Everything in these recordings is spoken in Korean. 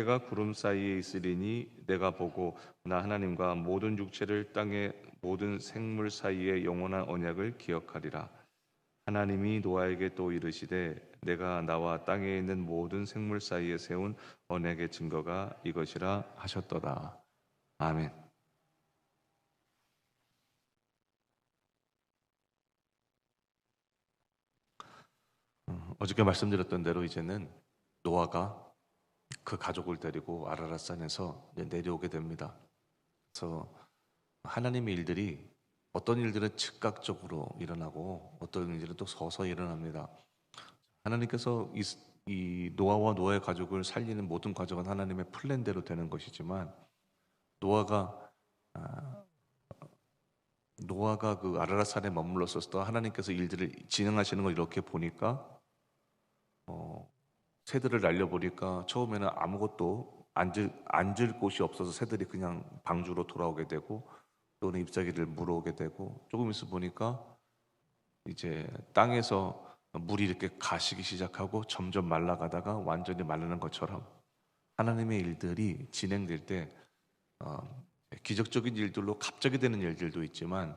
해가 구름 사이에 있으리니 내가 보고 나 하나님과 모든 육체를 땅의 모든 생물 사이에 영원한 언약을 기억하리라. 하나님이 노아에게 또 이르시되 내가 나와 땅에 있는 모든 생물 사이에 세운 언약의 증거가 이것이라 하셨도다. 아멘. 어, 어저께 말씀드렸던 대로 이제는 노아가 그 가족을 데리고 아라라산에서 내려오게 됩니다. 그래서 하나님의 일들이 어떤 일들은 즉각적으로 일어나고 어떤 일들은 또 서서히 일어납니다. 하나님께서 이, 이 노아와 노아의 가족을 살리는 모든 과정은 하나님의 플랜대로 되는 것이지만 노아가 아, 노아가 그 아라라산에 머물렀을 때 하나님께서 일들을 진행하시는 걸 이렇게 보니까 어, 새들을 날려보니까 처음에는 아무것도 앉을, 앉을 곳이 없어서 새들이 그냥 방주로 돌아오게 되고 또는 잎사귀를 물어오게 되고 조금 있어 보니까 이제 땅에서 물이 이렇게 가시기 시작하고 점점 말라가다가 완전히 마르는 것처럼 하나님의 일들이 진행될 때 어, 기적적인 일들로 갑자기 되는 일들도 있지만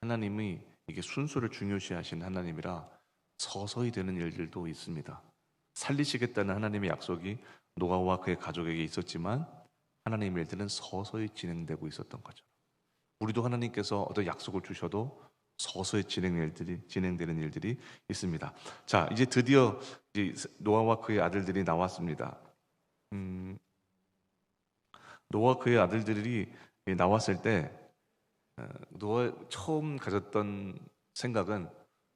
하나님이 이게 순서를 중요시하신 하나님이라 서서히 되는 일들도 있습니다. 살리시겠다는 하나님의 약속이 노아와 그의 가족에게 있었지만 하나님의 일들은 서서히 진행되고 있었던 거죠. 우리도 하나님께서 어떤 약속을 주셔도 서서히 진행 일들이 진행되는 일들이 있습니다. 자, 이제 드디어 노아와 그의 아들들이 나왔습니다. 음, 노아 그의 아들들이 나왔을 때 어, 노아 처음 가졌던 생각은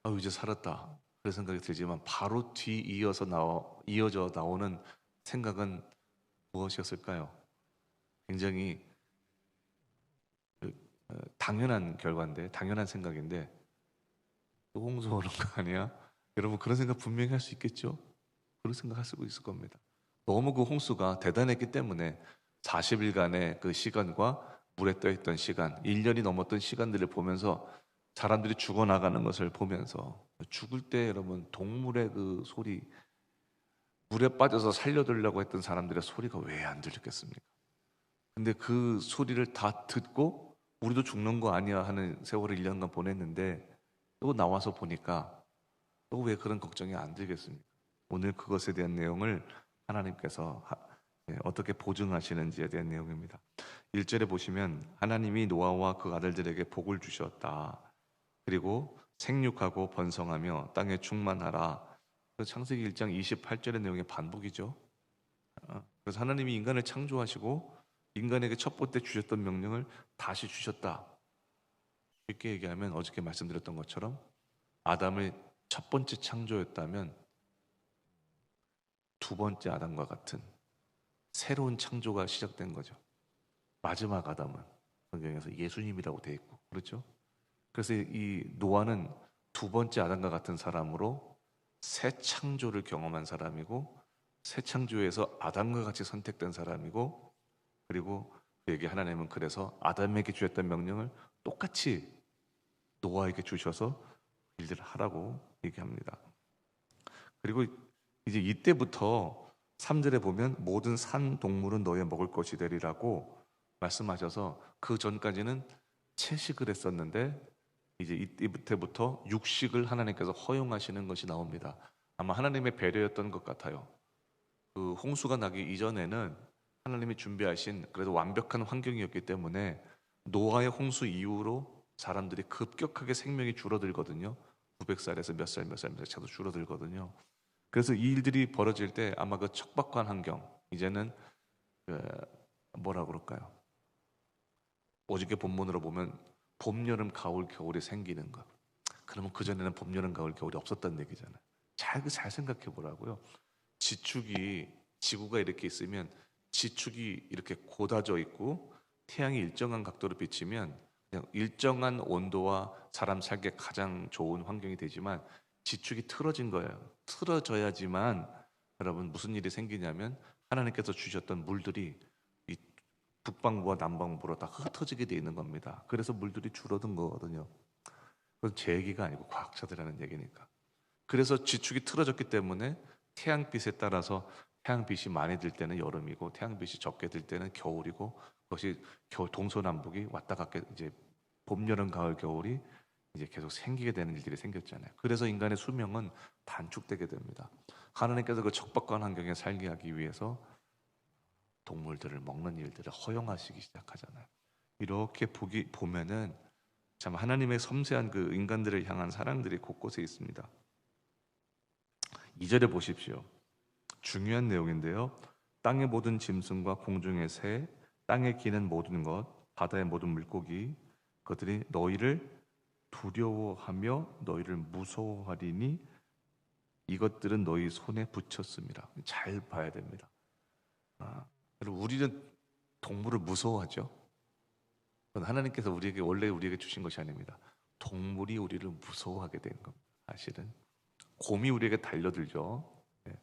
아 이제 살았다 그런 생각이 들지만 바로 뒤 이어서 나와 이어져 나오는 생각은 무엇이었을까요? 굉장히 그, 어, 당연한 결과인데 당연한 생각인데 또 홍수 오는 거 아니야? 여러분 그런 생각 분명히 할 수 있겠죠? 그런 생각할 수 있을 겁니다. 너무 그 홍수가 대단했기 때문에 40일간의 그 시간과 물에 떠 있던 시간, 1년이 넘었던 시간들을 보면서 사람들이 죽어나가는 것을 보면서 죽을 때 여러분 동물의 그 소리 물에 빠져서 살려들려고 했던 사람들의 소리가 왜 안 들렸겠습니까? 근데 그 소리를 다 듣고 우리도 죽는 거 아니야 하는 세월을 1년간 보냈는데 또 나와서 보니까 또 왜 그런 걱정이 안 들겠습니까? 오늘 그것에 대한 내용을 하나님께서 예, 어떻게 보증하시는지에 대한 내용입니다. 1절에 보시면 하나님이 노아와 그 아들들에게 복을 주셨다. 그리고 생육하고 번성하며 땅에 충만하라. 그 창세기 1장 28절의 내용의 반복이죠. 어, 그래서 하나님이 인간을 창조하시고 인간에게 첫 번째 주셨던 명령을 다시 주셨다. 쉽게 얘기하면 어저께 말씀드렸던 것처럼 아담을 첫 번째 창조였다면 두 번째 아담과 같은 새로운 창조가 시작된 거죠. 마지막 아담은 성경에서 예수님이라고 되어 있고 그렇죠? 그래서 이 노아는 두 번째 아담과 같은 사람으로 새 창조를 경험한 사람이고 새 창조에서 아담과 같이 선택된 사람이고 그리고 그에게 하나님은 그래서 아담에게 주셨던 명령을 똑같이 노아에게 주셔서 일들을 하라고 얘기합니다. 그리고 이제 이때부터 3절에 보면 모든 산 동물은 너의 먹을 것이 되리라고 말씀하셔서 그 전까지는 채식을 했었는데 이제 이때부터 육식을 하나님께서 허용하시는 것이 나옵니다. 아마 하나님의 배려였던 것 같아요. 그 홍수가 나기 이전에는 하나님이 준비하신 그래도 완벽한 환경이었기 때문에 노아의 홍수 이후로 사람들이 급격하게 생명이 줄어들거든요. 900살에서 몇 살, 몇 살, 몇 살도 줄어들거든요. 그래서 이 일들이 벌어질 때 아마 그 척박한 환경, 이제는 그 뭐라 그럴까요? 어저께 본문으로 보면 봄, 여름, 가을, 겨울이 생기는 것. 그러면 그전에는 봄, 여름, 가을, 겨울이 없었다는 얘기잖아요. 잘, 잘 생각해 보라고요. 지축이, 지구가 이렇게 있으면 지축이 이렇게 고다져 있고 태양이 일정한 각도로 비치면 그냥 일정한 온도와 사람 살기 가장 좋은 환경이 되지만 지축이 틀어진 거예요. 틀어져야지만 여러분 무슨 일이 생기냐면 하나님께서 주셨던 물들이 북방부와 남방부로 다 흩어지게 돼 있는 겁니다. 그래서 물들이 줄어든 거거든요. 그건 제 얘기가 아니고 과학자들 하는 얘기니까. 그래서 지축이 틀어졌기 때문에 태양빛에 따라서 태양빛이 많이 들 때는 여름이고 태양빛이 적게 들 때는 겨울이고 그것이 동서남북이 왔다 갔게 이제 봄, 여름, 가을, 겨울이 이제 계속 생기게 되는 일들이 생겼잖아요. 그래서 인간의 수명은 단축되게 됩니다. 하나님께서 그 척박한 환경에 살게 하기 위해서 동물들을 먹는 일들을 허용하시기 시작하잖아요. 이렇게 보기 보면은 참 하나님의 섬세한 그 인간들을 향한 사랑들이 곳곳에 있습니다. 2절에 보십시오. 중요한 내용인데요. 땅의 모든 짐승과 공중의 새, 땅에 기는 모든 것, 바다의 모든 물고기, 그들이 너희를 두려워하며 너희를 무서워하리니 이것들은 너희 손에 붙였습니다. 잘 봐야 됩니다. 아, 여러분, 우리는 동물을 무서워하죠. 하나님께서 우리에게 원래 우리에게 주신 것이 아닙니다. 동물이 우리를 무서워하게 된 겁니다. 사실은 곰이 우리에게 달려들죠. 예.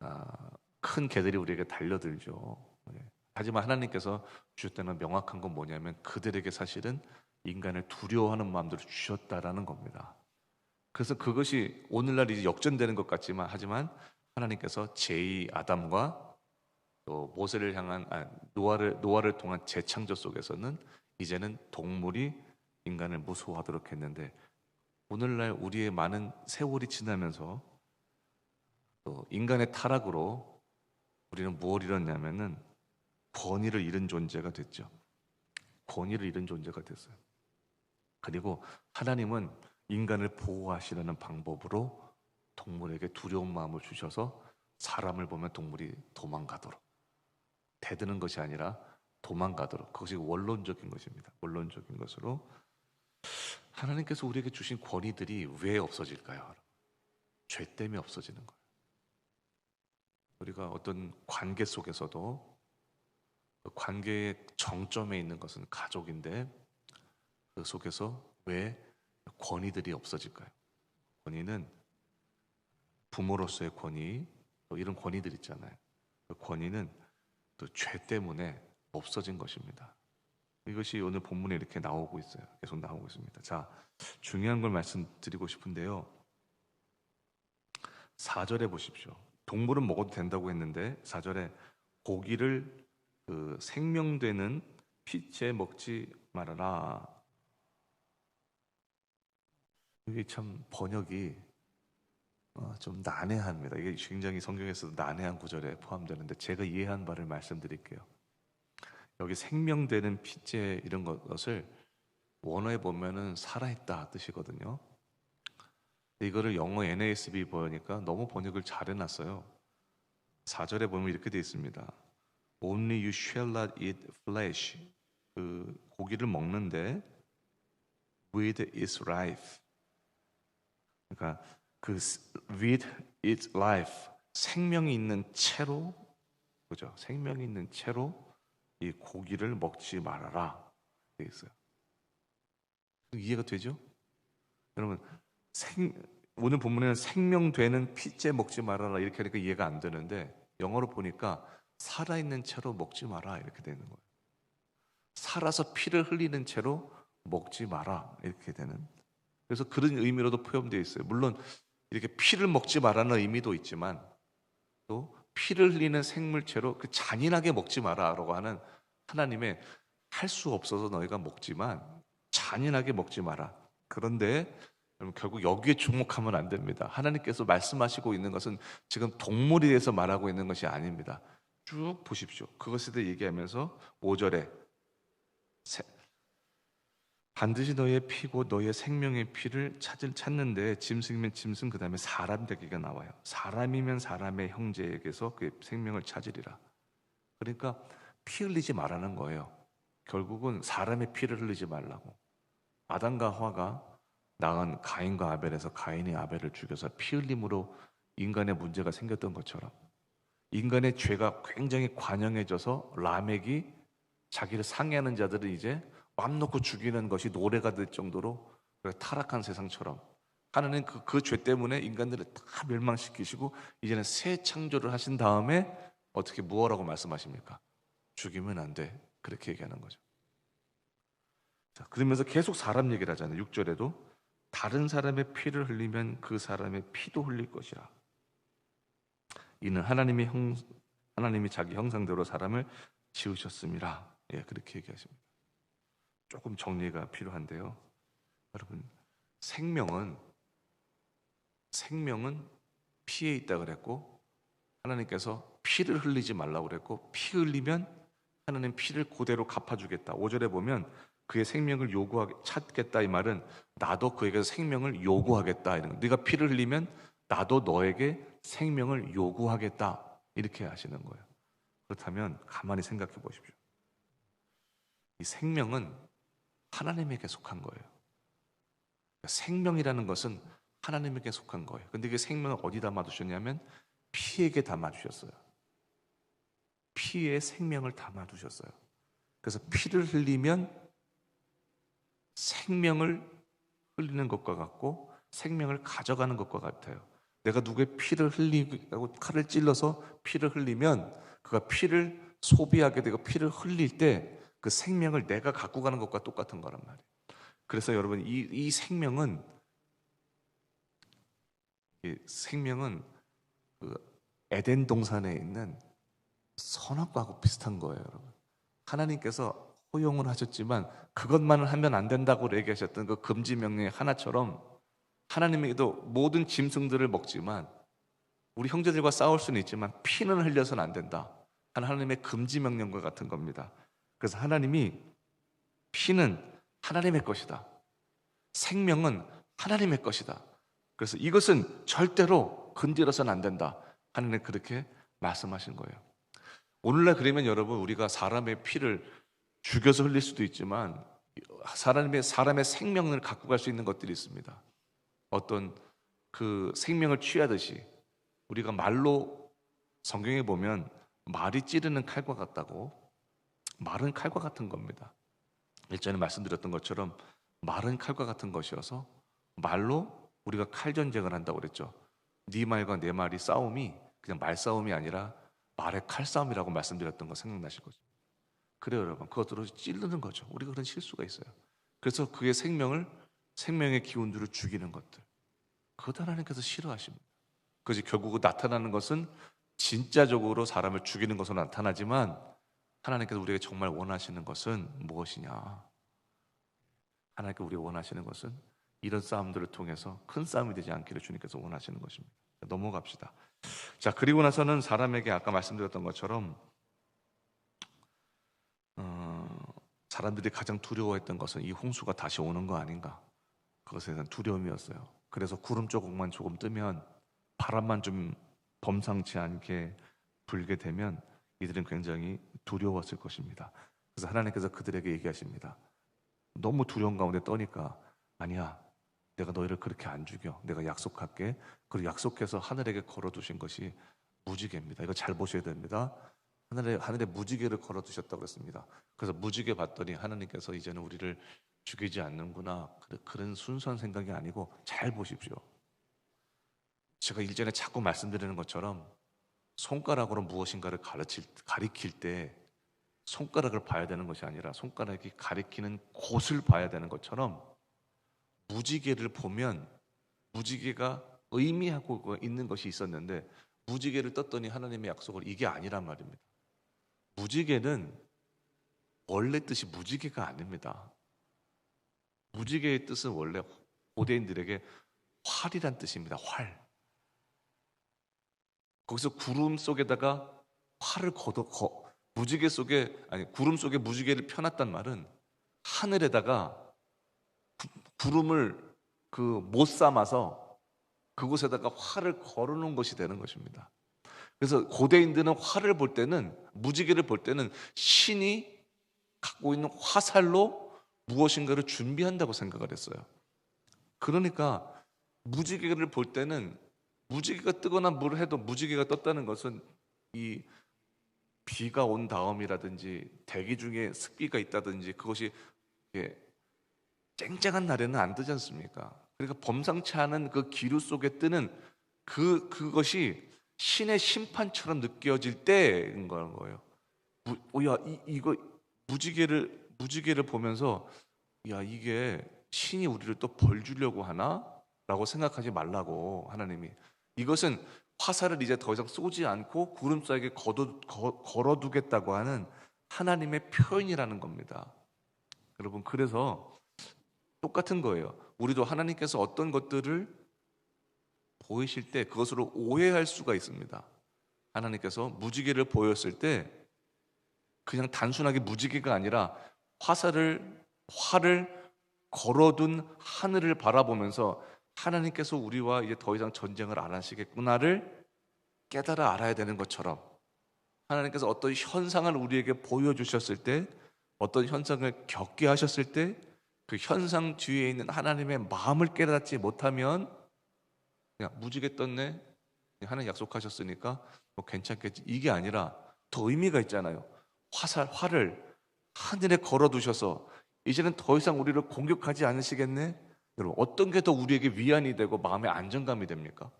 아, 큰 개들이 우리에게 달려들죠. 예. 하지만 하나님께서 주셨다는 명확한 건 뭐냐면 그들에게 사실은 인간을 두려워하는 마음들을 주셨다라는 겁니다. 그래서 그것이 오늘날 이제 역전되는 것 같지만 하지만 하나님께서 제2 아담과 또 모세를 향한 아, 노아를 노아를 통한 재창조 속에서는 이제는 동물이 인간을 무서워하도록 했는데 오늘날 우리의 많은 세월이 지나면서 또 인간의 타락으로 우리는 무엇을 잃었냐면은 권위를 잃은 존재가 됐죠. 권위를 잃은 존재가 됐어요. 그리고 하나님은 인간을 보호하시려는 방법으로 동물에게 두려운 마음을 주셔서 사람을 보면 동물이 도망가도록 대드는 것이 아니라 도망가도록 그것이 원론적인 것입니다. 원론적인 것으로 하나님께서 우리에게 주신 권위들이 왜 없어질까요? 죄 때문에 없어지는 거예요. 우리가 어떤 관계 속에서도 그 관계의 정점에 있는 것은 가족인데 그 속에서 왜 권위들이 없어질까요? 권위는 부모로서의 권위, 또 이런 권위들 있잖아요. 그 권위는 또 죄 때문에 없어진 것입니다. 이것이 오늘 본문에 이렇게 나오고 있어요. 계속 나오고 있습니다. 자, 중요한 걸 말씀드리고 싶은데요. 4절에 보십시오. 동물은 먹어도 된다고 했는데 4절에 고기를 그 생명되는 피째 먹지 말아라. 이게 참 번역이 어, 좀 난해합니다. 이게 굉장히 성경에서도 난해한 구절에 포함되는데 제가 이해한 바를 말씀드릴게요. 여기 생명되는 피째 이런 것을 원어에 보면은 살아있다 뜻이거든요. 이거를 영어 NASB 보니까 너무 번역을 잘 해놨어요. 4절에 보면 이렇게 되어 있습니다. Only you shall not eat flesh. 그 고기를 먹는데 with its life. 그러니까 그 with its life 생명이 있는 채로 그죠? 생명이 있는 채로 이 고기를 먹지 말아라 돼 있어요. 이해가 되죠? 여러분 생, 오늘 본문에는 생명되는 피째 먹지 말아라 이렇게 하니까 이해가 안 되는데 영어로 보니까 살아있는 채로 먹지 마라 이렇게 되는 거예요. 살아서 피를 흘리는 채로 먹지 마라 이렇게 되는. 그래서 그런 의미로도 표현되어 있어요. 물론 이렇게 피를 먹지 말라는 의미도 있지만 또 피를 흘리는 생물체로 그 잔인하게 먹지 마라라고 하는 하나님의 할 수 없어서 너희가 먹지만 잔인하게 먹지 마라. 그런데 결국 여기에 주목하면 안 됩니다. 하나님께서 말씀하시고 있는 것은 지금 동물에 대해서 말하고 있는 것이 아닙니다. 쭉 보십시오. 그것에 대해 얘기하면서 5절에 반드시 너의 피고 너의 생명의 피를 찾을 찾는데 짐승이면 짐승 그다음에 사람 되기가 나와요. 사람이면 사람의 형제에게서 그 생명을 찾으리라. 그러니까 피 흘리지 말라는 거예요. 결국은 사람의 피를 흘리지 말라고. 아담과 화가 낳은 가인과 아벨에서 가인이 아벨을 죽여서 피 흘림으로 인간의 문제가 생겼던 것처럼 인간의 죄가 굉장히 관영해져서 라멕이 자기를 상해하는 자들을 이제 맘 놓고 죽이는 것이 노래가 될 정도로 타락한 세상처럼 하나님 그, 그 죄 때문에 인간들을 다 멸망시키시고 이제는 새 창조를 하신 다음에 어떻게 무엇라고 말씀하십니까? 죽이면 안 돼. 그렇게 얘기하는 거죠. 자, 그러면서 계속 사람 얘기를 하잖아요. 6절에도 다른 사람의 피를 흘리면 그 사람의 피도 흘릴 것이라. 이는 하나님의 형 하나님이 자기 형상대로 사람을 지으셨습니다. 예, 그렇게 얘기하십니다. 조금 정리가 필요한데요. 여러분, 생명은 생명은 피에 있다 그랬고 하나님께서 피를 흘리지 말라고 그랬고 피 흘리면 하나님 피를 그대로 갚아주겠다. 5절에 보면 그의 생명을 요구하게 찾겠다 이 말은 나도 그에게 생명을 요구하겠다 이런 거. 네가 피를 흘리면 나도 너에게 생명을 요구하겠다 이렇게 하시는 거예요. 그렇다면 가만히 생각해 보십시오. 이 생명은 하나님에게 속한 거예요. 생명이라는 것은 하나님에게 속한 거예요. 근데 그 생명을 어디 담아 두셨냐면 피에게 담아 주셨어요. 피에 생명을 담아 두셨어요. 그래서 피를 흘리면 생명을 흘리는 것과 같고 생명을 가져가는 것과 같아요. 내가 누구의 피를 흘리고 칼을 찔러서 피를 흘리면 그가 피를 소비하게 되고 피를 흘릴 때 그 생명을 내가 갖고 가는 것과 똑같은 거란 말이에요. 그래서 여러분 이, 이 생명은 이 생명은 그 에덴 동산에 있는 선악과하고 비슷한 거예요, 여러분. 하나님께서 허용을 하셨지만 그것만을 하면 안 된다고 얘기하셨던 그 금지 명령의 하나처럼 하나님에게도 모든 짐승들을 먹지만 우리 형제들과 싸울 수는 있지만 피는 흘려서는 안 된다. 하나님의 금지 명령과 같은 겁니다. 그래서 하나님이 피는 하나님의 것이다. 생명은 하나님의 것이다. 그래서 이것은 절대로 건드려서는 안 된다. 하나님 그렇게 말씀하신 거예요. 오늘날 그러면 여러분 우리가 사람의 피를 죽여서 흘릴 수도 있지만 사람의 사람의 생명을 갖고 갈 수 있는 것들이 있습니다. 어떤 그 생명을 취하듯이 우리가 말로 성경에 보면 말이 찌르는 칼과 같다고 말은 칼과 같은 겁니다. 일전에 말씀드렸던 것처럼 말은 칼과 같은 것이어서 말로 우리가 칼 전쟁을 한다고 그랬죠. 네 말과 내 말이 싸움이 그냥 말 싸움이 아니라 말의 칼 싸움이라고 말씀드렸던 거 생각나실 거죠. 그래요, 여러분. 그것들을 찌르는 거죠. 우리가 그런 실수가 있어요. 그래서 그의 생명을 생명의 기운들을 죽이는 것들. 그것 하나님께서 싫어하십니다. 그것이 결국 나타나는 것은 진짜적으로 사람을 죽이는 것으로 나타나지만 하나님께서 우리에게 정말 원하시는 것은 무엇이냐? 하나님께 우리가 원하시는 것은 이런 싸움들을 통해서 큰 싸움이 되지 않기를 주님께서 원하시는 것입니다. 넘어갑시다. 자, 그리고 나서는 사람에게 아까 말씀드렸던 것처럼 어, 사람들이 가장 두려워했던 것은 이 홍수가 다시 오는 거 아닌가? 그것에 대한 두려움이었어요. 그래서 구름 조각만 조금 뜨면 바람만 좀 범상치 않게 불게 되면 이들은 굉장히 두려웠을 것입니다. 그래서 하나님께서 그들에게 얘기하십니다. 너무 두려운 가운데 떠니까 아니야. 내가 너희를 그렇게 안 죽여. 내가 약속할게. 그리고 약속해서 하늘에게 걸어두신 것이 무지개입니다. 이거 잘 보셔야 됩니다. 하늘에 하늘에 무지개를 걸어두셨다고 그랬습니다. 그래서 무지개 봤더니 하나님께서 이제는 우리를 죽이지 않는구나. 그런 순수한 생각이 아니고 잘 보십시오. 제가 일전에 자꾸 말씀드리는 것처럼 손가락으로 무엇인가를 가르칠 가리킬 때 손가락을 봐야 되는 것이 아니라 손가락이 가리키는 곳을 봐야 되는 것처럼 무지개를 보면 무지개가 의미하고 있는 것이 있었는데 무지개를 떴더니 하나님의 약속을 이게 아니란 말입니다. 무지개는 원래 뜻이 무지개가 아닙니다. 무지개의 뜻은 원래 고대인들에게 활이란 뜻입니다. 활. 거기서 구름 속에다가 활을 걷어 거, 무지개 속에 아니 구름 속에 무지개를 펴놨단 말은 하늘에다가 구름을 그 못 삼아서 그곳에다가 활을 걸어놓은 것이 되는 것입니다. 그래서 고대인들은 활을 볼 때는 무지개를 볼 때는 신이 갖고 있는 화살로 무엇인가를 준비한다고 생각을 했어요. 그러니까 무지개를 볼 때는 무지개가 뜨거나 뭘 해도 무지개가 떴다는 것은 이 비가 온 다음이라든지 대기 중에 습기가 있다든지 그것이 쨍쨍한 날에는 안 뜨지 않습니까? 그러니까 범상치 않은 그 기류 속에 뜨는 그 그것이 신의 심판처럼 느껴질 때인 거예요. 야, 이, 이거 무지개를 무지개를 보면서 야 이게 신이 우리를 또 벌 주려고 하나? 라고 생각하지 말라고 하나님이 이것은 화살을 이제 더 이상 쏘지 않고 구름 거, 걸어두겠다고 하는 하나님의 표현이라는 겁니다. 여러분 그래서 똑같은 거예요. 우리도 하나님께서 어떤 것들을 보이실 때 그것으로 오해할 수가 있습니다. 하나님께서 무지개를 보였을 때 그냥 단순하게 무지개가 아니라 화살을 활을 걸어둔 하늘을 바라보면서 하나님께서 우리와 이제 더 이상 전쟁을 안 하시겠구나를 깨달아 알아야 되는 것처럼 하나님께서 어떤 현상을 우리에게 보여주셨을 때 어떤 현상을 겪게 하셨을 때 그 현상 뒤에 있는 하나님의 마음을 깨닫지 못하면 그냥 무지개 떴네 하나님 약속하셨으니까 뭐 괜찮겠지. 이게 아니라 더 의미가 있잖아요. 화살 활을 하늘에 걸어두셔서 이제는 더 이상 우리를 공격하지 않으시겠네 여러분 어떤 게 더 우리에게 위안이 되고 마음의 안정감이 됩니까?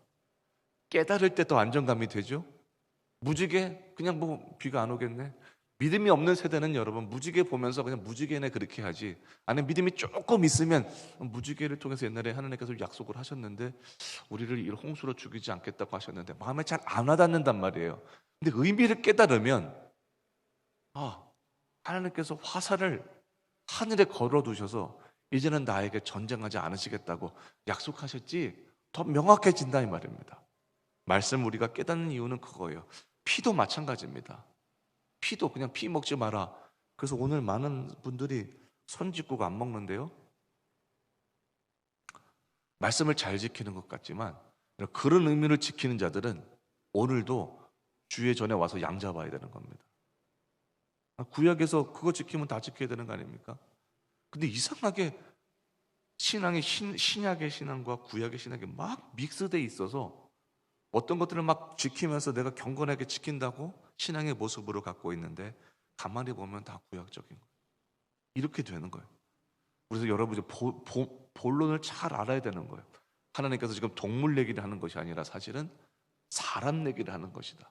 깨달을 때 더 안정감이 되죠? 무지개 그냥 뭐 비가 안 오겠네. 믿음이 없는 세대는 여러분 무지개 보면서 그냥 무지개네 그렇게 하지. 안에 믿음이 조금 있으면 무지개를 통해서 옛날에 하나님께서 약속을 하셨는데 우리를 이 홍수로 죽이지 않겠다고 하셨는데 마음에 잘 안 와닿는단 말이에요. 근데 의미를 깨달으면 아 하나님께서 화살을 하늘에 걸어 두셔서 이제는 나에게 전쟁하지 않으시겠다고 약속하셨지 더 명확해진다 이 말입니다. 말씀 우리가 깨닫는 이유는 그거예요. 피도 마찬가지입니다. 피도 그냥 피 먹지 마라. 그래서 오늘 많은 분들이 선짓국 안 먹는데요. 말씀을 잘 지키는 것 같지만 그런 의미를 지키는 자들은 오늘도 주의 전에 와서 양 잡아야 되는 겁니다. 구약에서 그거 지키면 다 지켜야 되는 거 아닙니까? 근데 이상하게 신앙의 신, 신약의 신앙과 구약의 신앙이 막 믹스돼 있어서 어떤 것들을 막 지키면서 내가 경건하게 지킨다고 신앙의 모습으로 갖고 있는데 가만히 보면 다 구약적인 거예요. 이렇게 되는 거예요. 그래서 여러분이 본론을 잘 알아야 되는 거예요. 하나님께서 지금 동물 내기를 하는 것이 아니라 사실은 사람 내기를 하는 것이다.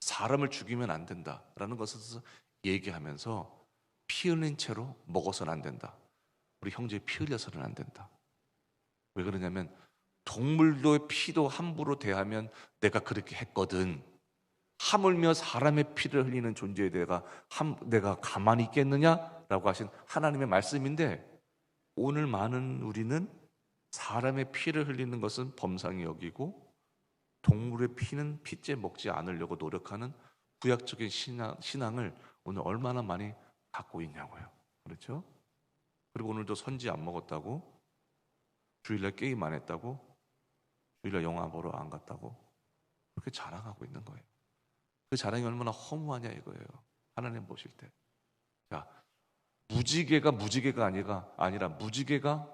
사람을 죽이면 안 된다라는 것을 얘기하면서 피 흘린 채로 먹어서는 안 된다. 우리 형제 피 흘려서는 안 된다. 왜 그러냐면 동물도 피도 함부로 대하면 내가 그렇게 했거든. 하물며 사람의 피를 흘리는 존재에 내가 함, 내가 가만히 있겠느냐라고 하신 하나님의 말씀인데 오늘 많은 우리는 사람의 피를 흘리는 것은 범상이 여기고 동물의 피는 피째 먹지 않으려고 노력하는 구약적인 신앙, 신앙을 오늘 얼마나 많이 갖고 있냐고요. 그렇죠? 그리고 오늘도 선지 안 먹었다고 주일날 게임 안 했다고 주일날 영화 보러 안 갔다고 그렇게 자랑하고 있는 거예요. 그 자랑이 얼마나 허무하냐 이거예요. 하나님 보실 때. 자, 무지개가 무지개가 아니라 아니라 무지개가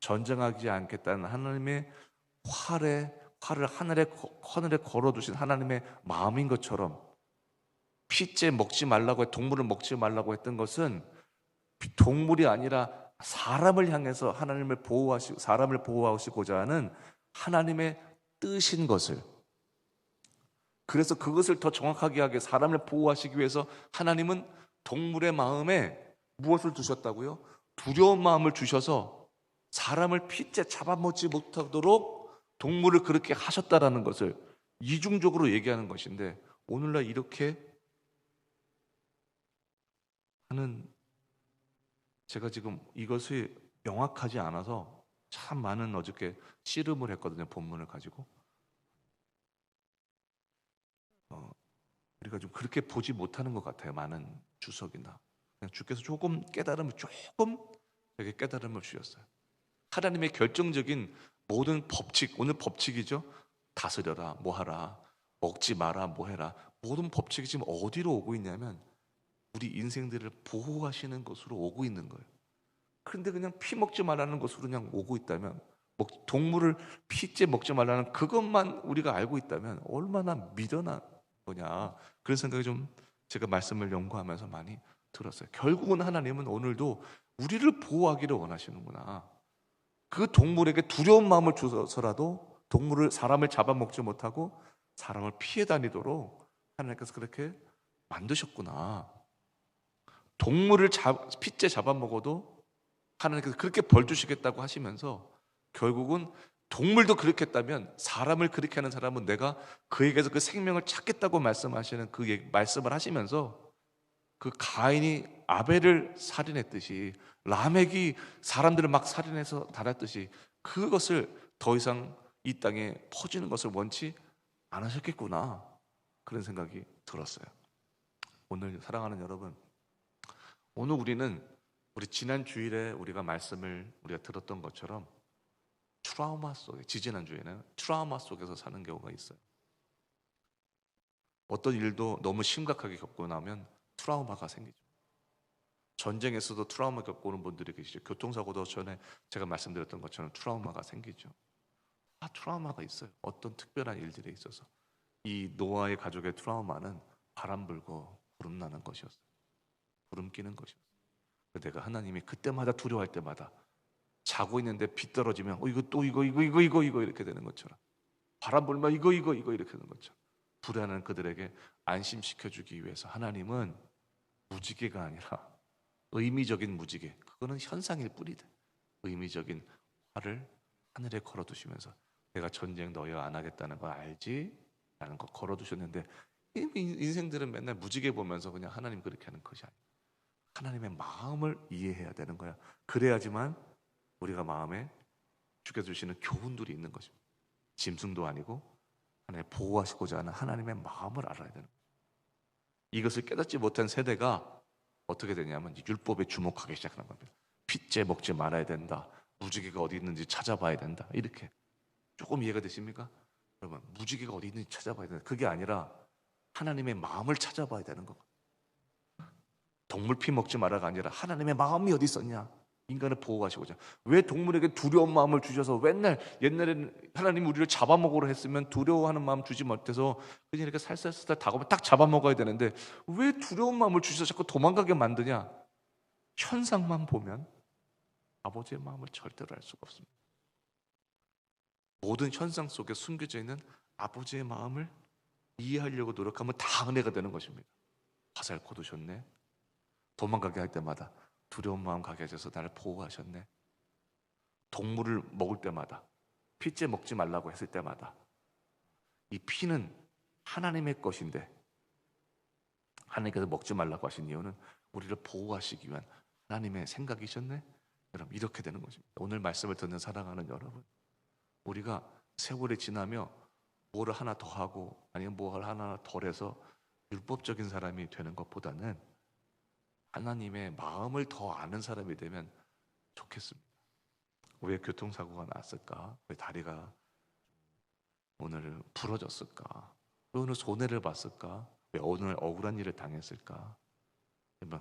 전쟁하지 않겠다는 하나님의 활에 활을 하늘에 하늘에 걸어 두신 하나님의 마음인 것처럼 피째 먹지 말라고 해 동물을 먹지 말라고 했던 것은 동물이 아니라 사람을 향해서 하나님을 보호하시 사람을 보호하시고자 하는 하나님의 뜻인 것을 그래서 그것을 더 정확하게 하게 사람을 보호하시기 위해서 하나님은 동물의 마음에 무엇을 두셨다고요? 두려운 마음을 주셔서 사람을 피째 잡아먹지 못하도록 동물을 그렇게 하셨다라는 것을 이중적으로 얘기하는 것인데 오늘날 이렇게 하는 제가 지금 이것이 명확하지 않아서 참 많은 어저께 씨름을 했거든요 본문을 가지고. 어, 우리가 좀 그렇게 보지 못하는 것 같아요 많은 주석이나. 주께서 조금 깨달음을 조금 되게 깨달음을 주셨어요. 하나님의 결정적인 모든 법칙 오늘 법칙이죠? 다스려라 뭐하라 먹지 마라 뭐해라. 모든 법칙이 지금 어디로 오고 있냐면 우리 인생들을 보호하시는 것으로 오고 있는 거예요. 그런데 그냥 피 먹지 말라는 것으로 그냥 오고 있다면 먹, 동물을 피째 먹지 말라는 그것만 우리가 알고 있다면 얼마나 미련한 거냐 그런 생각이 좀 제가 말씀을 연구하면서 많이 들었어요. 결국은 하나님은 오늘도 우리를 보호하기를 원하시는구나. 그 동물에게 두려운 마음을 주서라도 동물을 사람을 잡아먹지 못하고 사람을 피해 다니도록 하나님께서 그렇게 만드셨구나. 동물을 잡, 핏째 잡아먹어도 하나님께서 그렇게 벌 주시겠다고 하시면서 결국은 동물도 그렇게 했다면 사람을 그렇게 하는 사람은 내가 그에게서 그 생명을 찾겠다고 말씀하시는 그 얘기- 말씀을 하시면서 그 가인이 아벨을 살인했듯이 라멕이 사람들을 막 살인해서 달았듯이 그것을 더 이상 이 땅에 퍼지는 것을 원치 않으셨겠구나 그런 생각이 들었어요. 오늘 사랑하는 여러분, 오늘 우리는 우리 지난 주일에 우리가 말씀을 우리가 들었던 것처럼 트라우마 속에 지지난 주에는 트라우마 속에서 사는 경우가 있어요. 어떤 일도 너무 심각하게 겪고 나면 트라우마가 생기죠. 전쟁에서도 트라우마 겪고 오는 분들이 계시죠. 교통사고도 전에 제가 말씀드렸던 것처럼 트라우마가 생기죠. 다 트라우마가 있어요. 어떤 특별한 일들에 있어서 이 노아의 가족의 트라우마는 바람 불고 구름 나는 것이었어요. 구름 끼는 것이었어요. 내가 하나님이 그때마다 두려워할 때마다 자고 있는데 비 떨어지면 어 이거 또 이거 이거 이거 이거 이거 이렇게 되는 것처럼 바람 불면 이거 이거 이거 이렇게 되는 것처럼 불안한 그들에게 안심시켜 주기 위해서 하나님은 무지개가 아니라 의미적인 무지개 그거는 현상일 뿐이다. 의미적인 화를 하늘에 걸어 두시면서 내가 전쟁 너희와 안 하겠다는 거 알지? 라는 거 걸어 두셨는데 인생들은 맨날 무지개 보면서 그냥 하나님 그렇게 하는 것이 아니야. 하나님의 마음을 이해해야 되는 거야. 그래야지만 우리가 마음에 주게 주시는 교훈들이 있는 것입니다. 짐승도 아니고 하나님 보호하시고자 하는 하나님의 마음을 알아야 되는. 이것을 깨닫지 못한 세대가 어떻게 되냐면 율법에 주목하기 시작하는 겁니다. 핏째 먹지 말아야 된다. 무지개가 어디 있는지 찾아봐야 된다. 이렇게 조금 이해가 되십니까? 여러분 무지개가 어디 있는지 찾아봐야 된다. 그게 아니라 하나님의 마음을 찾아봐야 되는 거. 동물 피 먹지 마라가 아니라 하나님의 마음이 어디 있었냐? 인간을 보호하시고자. 왜 동물에게 두려운 마음을 주셔서 맨날 옛날에는 하나님 우리를 잡아먹으러 했으면 두려워하는 마음 주지 못해서 그냥 이렇게 살살살살 다가오면 딱 잡아먹어야 되는데 왜 두려운 마음을 주셔서 자꾸 도망가게 만드냐? 현상만 보면 아버지의 마음을 절대로 알 수가 없습니다. 모든 현상 속에 숨겨져 있는 아버지의 마음을 이해하려고 노력하면 다 은혜가 되는 것입니다. 화살 거두셨네. 도망가게 할 때마다 두려운 마음 가게 하셔서 나를 보호하셨네. 동물을 먹을 때마다 피째 먹지 말라고 했을 때마다 이 피는 하나님의 것인데 하나님께서 먹지 말라고 하신 이유는 우리를 보호하시기 위한 하나님의 생각이셨네. 여러분 이렇게 되는 것입니다. 오늘 말씀을 듣는 사랑하는 여러분, 우리가 세월이 지나며 뭐를 하나 더 하고 아니면 뭐를 하나 덜해서 율법적인 사람이 되는 것보다는 하나님의 마음을 더 아는 사람이 되면 좋겠습니다. 왜 교통사고가 났을까? 왜 다리가 오늘 부러졌을까? 왜 오늘 손해를 봤을까? 왜 오늘 억울한 일을 당했을까?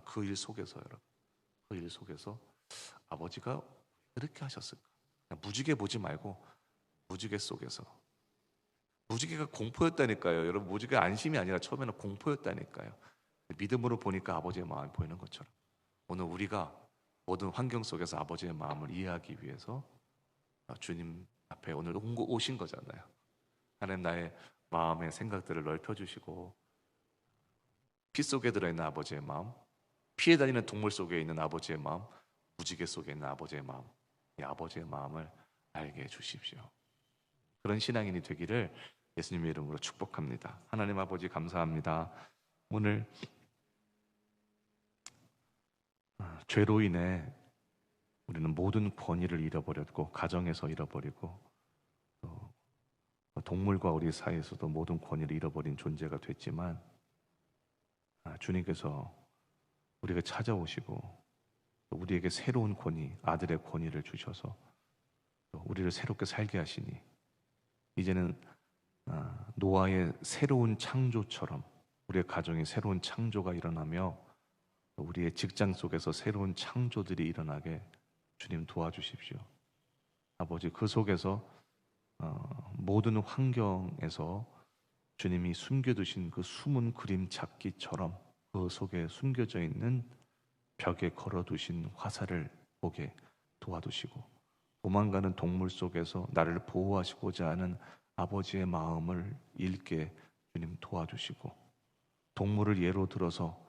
그 일 속에서 여러분 그 일 속에서 아버지가 그렇게 하셨을까? 무지개 보지 말고 무지개 속에서 무지개가 공포였다니까요. 여러분 무지개 안심이 아니라 처음에는 공포였다니까요. 믿음으로 보니까 아버지의 마음이 보이는 것처럼 오늘 우리가 모든 환경 속에서 아버지의 마음을 이해하기 위해서 주님 앞에 오늘 오신 거잖아요. 하나님 나의 마음의 생각들을 넓혀주시고 피 속에 들어있는 아버지의 마음, 피해 다니는 동물 속에 있는 아버지의 마음, 무지개 속에 있는 아버지의 마음, 이 아버지의 마음을 알게 해주십시오. 그런 신앙인이 되기를 예수님의 이름으로 축복합니다. 하나님 아버지 감사합니다. 오늘 아, 죄로 인해 우리는 모든 권위를 잃어버렸고 가정에서 잃어버리고 또 동물과 우리 사이에서도 모든 권위를 잃어버린 존재가 됐지만 아, 주님께서 우리가 찾아오시고 또 우리에게 새로운 권위, 아들의 권위를 주셔서 또 우리를 새롭게 살게 하시니 이제는 아, 노아의 새로운 창조처럼 우리의 가정에 새로운 창조가 일어나며 또 우리의 직장 속에서 새로운 창조들이 일어나게 주님 도와주십시오. 아버지 그 속에서 어, 모든 환경에서 주님이 숨겨두신 그 숨은 그림 찾기처럼 그 속에 숨겨져 있는 벽에 걸어두신 화살을 보게 도와주시고 도망가는 동물 속에서 나를 보호하시고자 하는 아버지의 마음을 읽게 주님 도와주시고 동물을 예로 들어서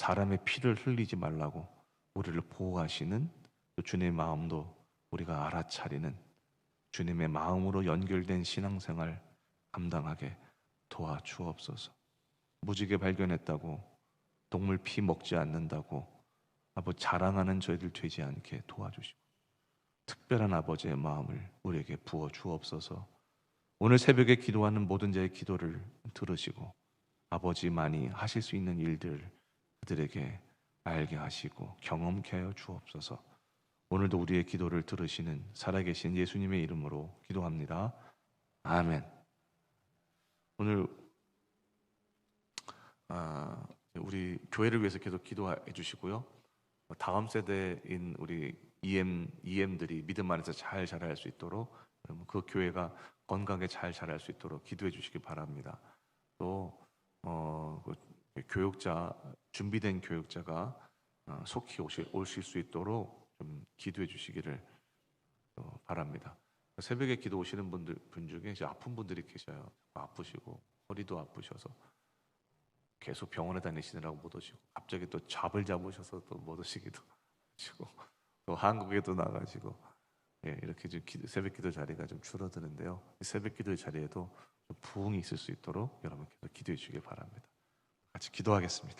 사람의 피를 흘리지 말라고 우리를 보호하시는 또 주님의 마음도 우리가 알아차리는 주님의 마음으로 연결된 신앙생활 감당하게 도와주옵소서. 무지개 발견했다고 동물 피 먹지 않는다고 아버 자랑하는 저희들 되지 않게 도와주시고 특별한 아버지의 마음을 우리에게 부어 주옵소서. 오늘 새벽에 기도하는 모든 자의 기도를 들으시고 아버지만이 하실 수 있는 일들 그들에게 알게 하시고 경험케 하여 주옵소서. 오늘도 우리의 기도를 들으시는 살아계신 예수님의 이름으로 기도합니다. 아멘. 오늘 아, 우리 교회를 위해서 계속 기도해 주시고요. 다음 세대인 우리 EM EM들이 믿음 안에서 잘 자랄 수 있도록 그 교회가 건강하게 잘 자랄 수 있도록 기도해 주시기 바랍니다. 또 어, 그 교육자 준비된 교육자가 어, 속히 오실, 오실 수 있도록 좀 기도해 주시기를 어, 바랍니다. 새벽에 기도 오시는 분들 분 중에 이제 아픈 분들이 계셔요. 아프시고 허리도 아프셔서 계속 병원에 다니시느라고 못 오시고 갑자기 또 잡을 잡으셔서 또 못 오시기도 하시고 또 한국에도 나가시고 예, 이렇게 좀 기도, 새벽 기도 자리가 좀 줄어드는데요. 이 새벽 기도의 자리에도 좀 부흥이 있을 수 있도록 여러분 계속 기도해 주시길 바랍니다. 같이 기도하겠습니다.